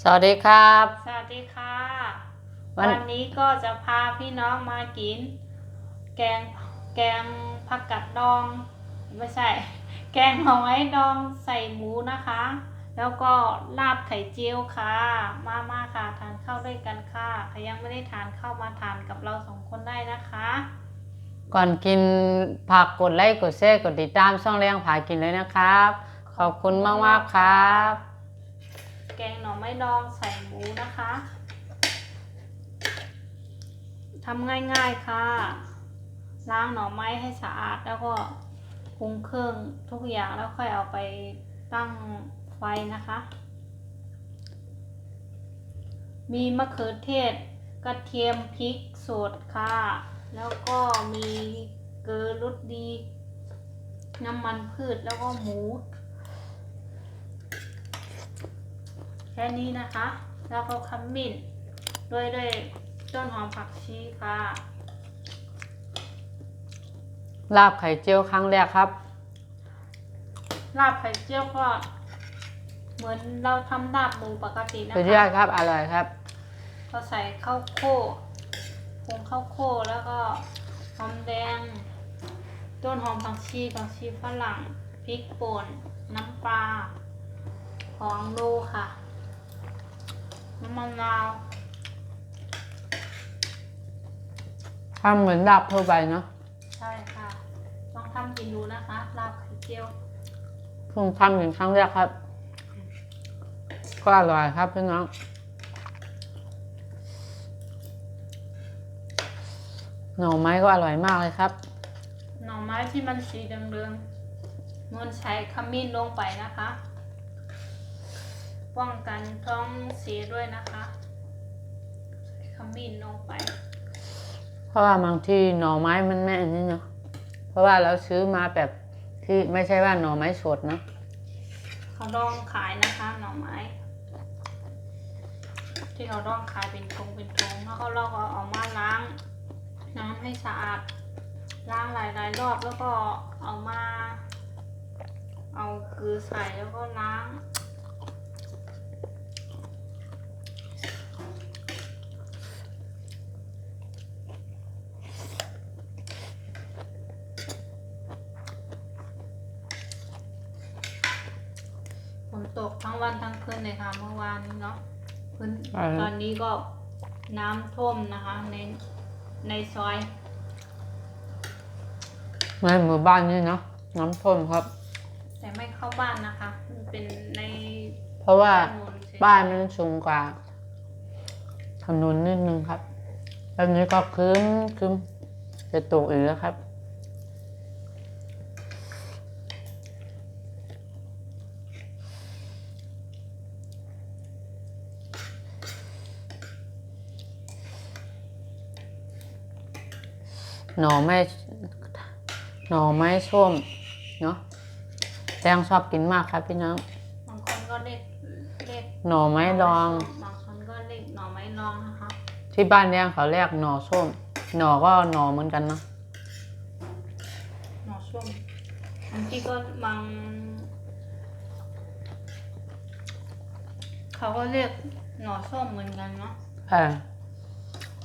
สวัสดีครับ สวัสดีค่ะ วันวันนี้ก็จะพาพี่น้องมากิน แกงแกงผักกัดดอง ไม่ใช่ แกงหน่อไม้ดองใส่หมูนะคะ แล้วก็ลาบไข่เจียวค่ะ มามาค่ะทานข้าวด้วยกันค่ะใครยังไม่ได้ทานข้าวมาทานกับเราสองคนได้นะคะ ก่อนกินผักกดไลค์กดแชร์กดติดตามช่องเลี้ยงผากินเลยนะครับ ขอบคุณมากมากๆครับ แกงหน่อไม้ดองใส่หมูนะคะทำง่ายๆค่ะ ล้างหน่อไม้ให้สะอาดแล้วก็ปรุงเครื่องทุกอย่างแล้วค่อยเอาไปตั้งไฟนะคะ มีมะเขือเทศกระเทียมพริกสดค่ะ แล้วก็มีเกลือรสดี น้ำมันพืชแล้วก็หมู แค่นี้นะคะ แล้วก็ขมิ้นด้วยด้วยต้นหอมผักชีค่ะลาบไข่เจียวครั้งแรกครับ ลาบไข่เจียวก็ เหมือนเราทำลาบหมูปกตินะสุดยอคะดครับอร่อยครับเราใส่ข้าวโค้ผงข้าวโค้แล้วก็หอมแดง ต้นหอมผักชีผักชีฝรั่งพริกป่นน้ำปลาของโลค่ะ น้ำมันนาวทำเหมือนลาบทั่วไปเนาะใช่ค่ะ ลองทำกินดูนะคะลาบไข่เจียวเพิ่งทำเป็นครั้งแรกครับ ก็อร่อยครับพี่น้องหน่อไม้ก็อร่อยมากเลยครับ หน่อไม้ที่มันสีเหลืองๆนวลใช้ขมิ้นลงไปนะคะ ป้องกันท้องเสียด้วยนะคะใส่ขมิ้นลงไป เพราะว่าบางทีหน่อไม้มันไม่อันนี้เนาะเพราะว่าเราซื้อมาแบบที่ไม่ใช่ว่าหน่อไม้สดเนาะเขาดองขายนะคะหน่อไม้ ที่เขาดองขายเป็นทงเป็นทงแล้วก็เราก็เอามาล้างน้ำให้สะอาดล้างหลายๆรอบแล้วก็เอามา เอาเกลือใส่แล้วก็ล้าง ฝนตกทั้ง วันทั้งคืนเลยค่ะ เมื่อวานนี้เนาะพื้นใช่ตอนนี้ก็น้ำท่วมนะคะ ในในซอยในหมู่บ้านนี่เนาะน้ำท่วมครับ แต่ไม่เข้าบ้านนะคะ มันเป็นใน เพราะว่าถนนเฉยบ้านมันสูงกว่าถนนนิดนึงครับแล้วนี้ก็คืมคืมจะตกอีกแล้วครับ หน่อไม้หน่อไม้ส้มเนาะแตงชอบกินมากครับพี่น้อง บางคนก็เรียกเรียกหน่อไม้ดอง บางคนก็เรียกหน่อไม้รองนะคะที่บ้านเลี้ยงเขาเรียกหน่อส้ม หน่อก็หน่อเหมือนกันเนาะหน่อส้มบางทีก็บางเขาก็เรียกหน่อส้มเหมือนกันเนาะค่ะ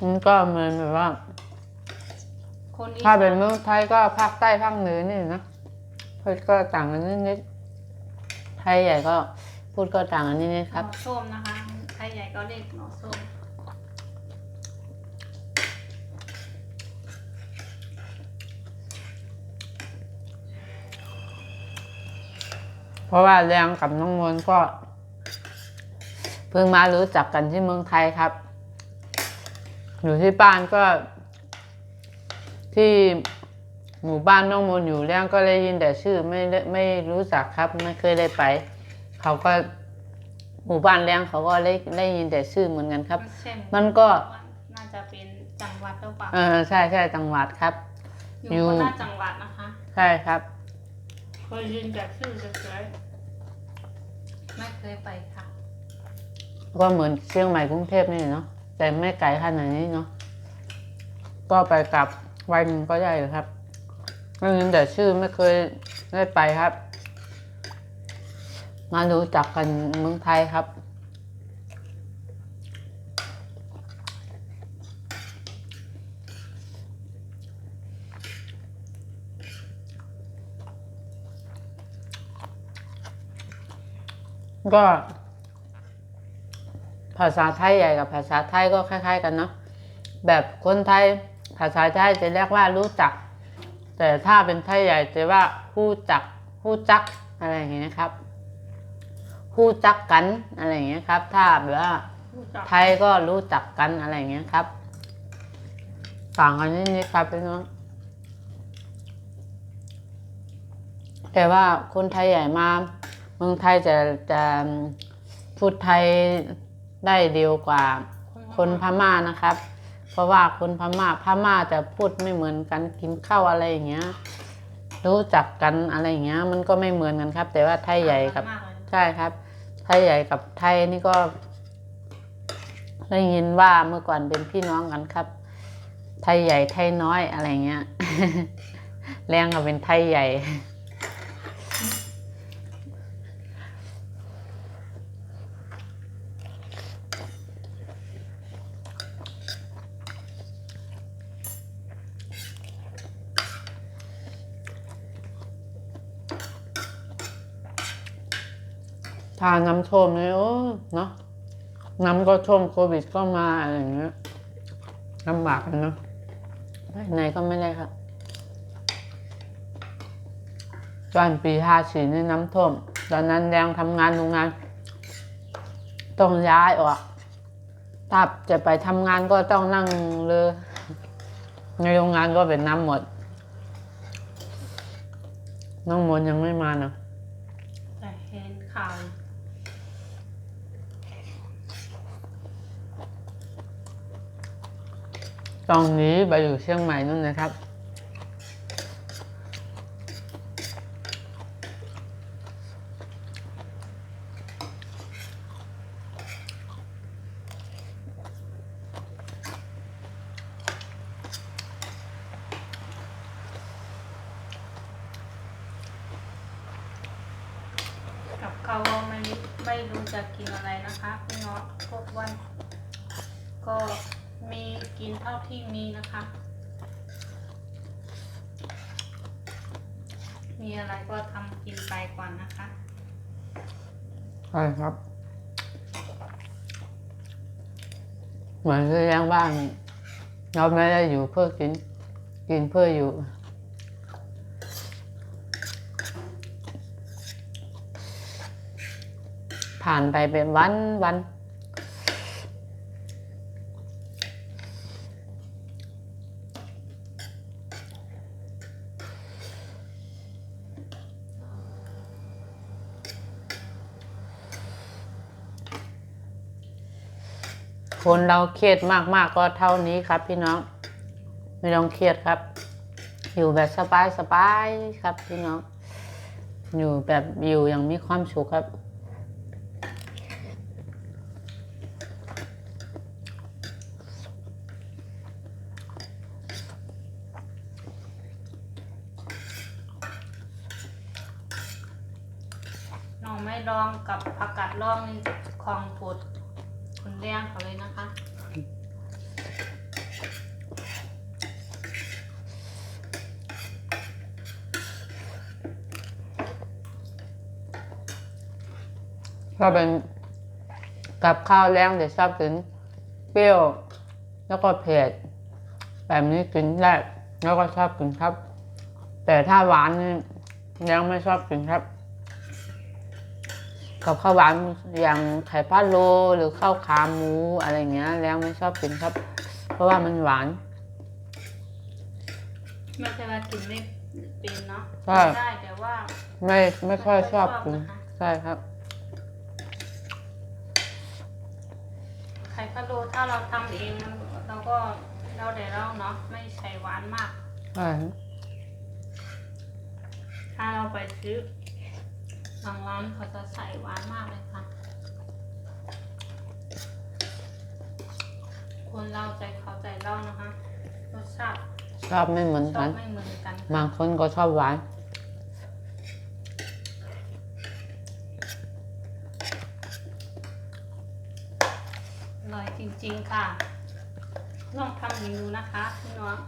มันก็เหมือนแบบว่า คนอีสถ้าเป็นเมืองไทยก็ภาคใต้ภาคเหนือนี่นะพูดก็ต่างกันนิดๆไทยใหญ่ก็พูดก็ต่างกันนิดๆครับ หน่อส้มนะคะไทยใหญ่ก็เรียกหน่อส้มเพราะว่าแรงกับน้องมนต์ก็ เพิ่งมารู้จักกันที่เมืองไทยครับ อยู่ที่บ้านก็ ที่หมู่บ้านน้องมนต์อยู่แรงก็ได้ยินแต่ชื่อไม่ได้ไม่รู้จักครับไม่เคยได้ไป เขาก็หมู่บ้านแรงเขาก็ได้ได้ยินแต่ชื่อเหมือนกันครับ เช่นมันก็ น่าจะเป็นจังหวัดหรือเปล่าเออใช่ใช่จังหวัดครับอยู่อยู่คนละจังหวัดนะคะ ใช่ครับ เคยยินแต่ชื่อเฉยๆไม่เคยไปค่ะ ก็เหมือนเชียงใหม่กรุงเทพนี่เนาะแต่ไม่ไกลขนาดนี้เนาะก็ไปกลับ วันก็ได้นะครับไม่งั้นแต่ชื่อไม่เคยได้ไปครับ มาดูจักกันเมืองไทยครับ ก็ ภาษาไทยใหญ่กับภาษาไทยก็คล้าย ๆ กันเนาะแบบคนไทย ภาษาไทยจะเรียกว่ารู้จัก แต่ถ้าเป็นไทยใหญ่จะว่าฮู้จักฮู้จักอะไรอย่างเงี้ยครับฮู้จักกันอะไรอย่างเงี้ยครับ ถ้าแบบว่ารู้จักไทยก็รู้จักกันอะไรอย่างเงี้ยครับ ต่างกันนิดๆครับพี่น้องแต่ว่าคนไทยใหญ่มาเมืองไทยจะจะพูดไทยได้เร็วกว่าคนพม่านะครับเพ ราะว่าคนพม่าพม่าจะพูดไม่เหมือนกันกินข้าวอะไรอย่างเงี้ย รู้จักกันอะไรอย่างเงี้ย มันก็ไม่เหมือนกันครับ แต่ว่าไทยใหญ่กับมากเลยใช่ครับ ไทยใหญ่กับไทยนี่ก็ได้ยินว่าเมื่อก่อนเป็นพี่น้องกันครับ ไทยใหญ่ไทยน้อยอะไรเงี้ย แรงกับเป็นไทยใหญ่ ทานน้ำท่วมเลยโอ้เนาะน้ำก็ท่วมโควิดก็มาอะไรอย่างเงี้ยลำบากนเนาะไปไหนก็ไม่ได้ครับตอนปีห้าสี่นี่น้ำท่วม ตอนนั้นแดงทำงานโรงงาน ต้องย้ายออกถ้าจะไปทำงานก็ต้องนั่งเรือในโรงงานก็เป็นน้ำหมด น้องมนยังไม่มาเนาะแต่เห็นข่าว ตอนนี้ไปอยู่เชียงใหม่นู่นนะครับ กับเขาวก็ไม่ไม่รู้จะกินอะไรนะคะพี่น้องพวกวันก็ มีกินเท่าที่มีนะคะ มีอะไรก็ทำกินไปก่อนนะคะ ใช่ครับ เหมือนเลี้ยงบ้านเราไม่ได้อยู่เพื่อกิน กินเพื่ออยู่ ผ่านไปเป็นวันวัน คนเราเครียดมาก ๆ ก็เท่านี้ครับ พี่น้อง ไม่ต้องเครียดครับ อยู่แบบสบายสบายครับ พี่น้อง อยู่แบบอยู่อย่างมีความสุขครับน่อไม้ดองกับผักกาดร่องของโปรด แรกเขาเลยนะคะก็เป็นกับข้าวแรงแต่ชอบกินเปรี้ยวแล้วก็เผ็ดแบบนี้กินได้แล้วก็ชอบกินครับ แต่ถ้าหวานนี่ยังไม่ชอบกินครับ กับข้าวหวานอย่างไข่พะโล้หรือข้าวขาหมูอะไรเงี้ย แล้วไม่ชอบกินครับ เพราะว่ามันหวานไม่ใช่ว่ากินไม่เป็นเนาะใช่กินได้แต่ว่า ไม่ไม่ค่อยชอบกินไม่ค่อยชอบนะคะใช่ครับไข่พะโล้ถ้าเราทำเองมันเราก็เราแต่เราเนาะไม่ใส่หวานมากใช่ถ้าเราไปซื้อ บางร้านเขาจะใส่หวานมากเลยค่ะ คนเราใจเขาใจเรานะคะรสชาติชอบไม่เหมือนชอกับน ไม่เหมือนกันบางคนก็ชอบหวาน อร่อยจริงๆค่ะ ลองทำดูนะคะพี่น้อง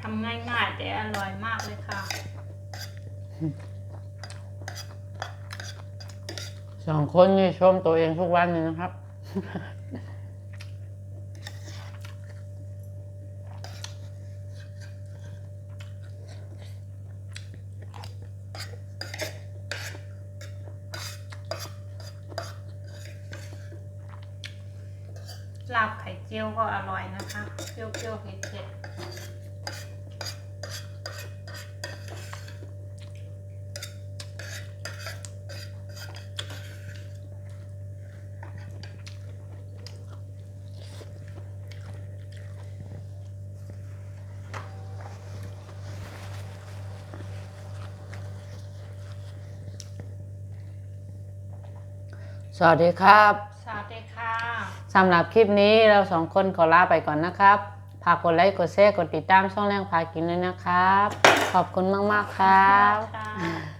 ทำง่ายๆแต่อร่อยมากเลยค่ะ สองคนนี่ชมตัวเองทุกวันเลยนะครับ ลาบไข่เจียวก็อร่อยนะคะ เปรี้ยวๆเผ็ดๆ สวัสดีครับ สวัสดีค่ะสำหรับคลิปนี้เราสองคนขอลาไปก่อนนะครับฝากกดไลค์กดแชร์กดติดตามช่องแรงพากินเลยนะครับ ขอบคุณมาก ๆ ครับค่ะ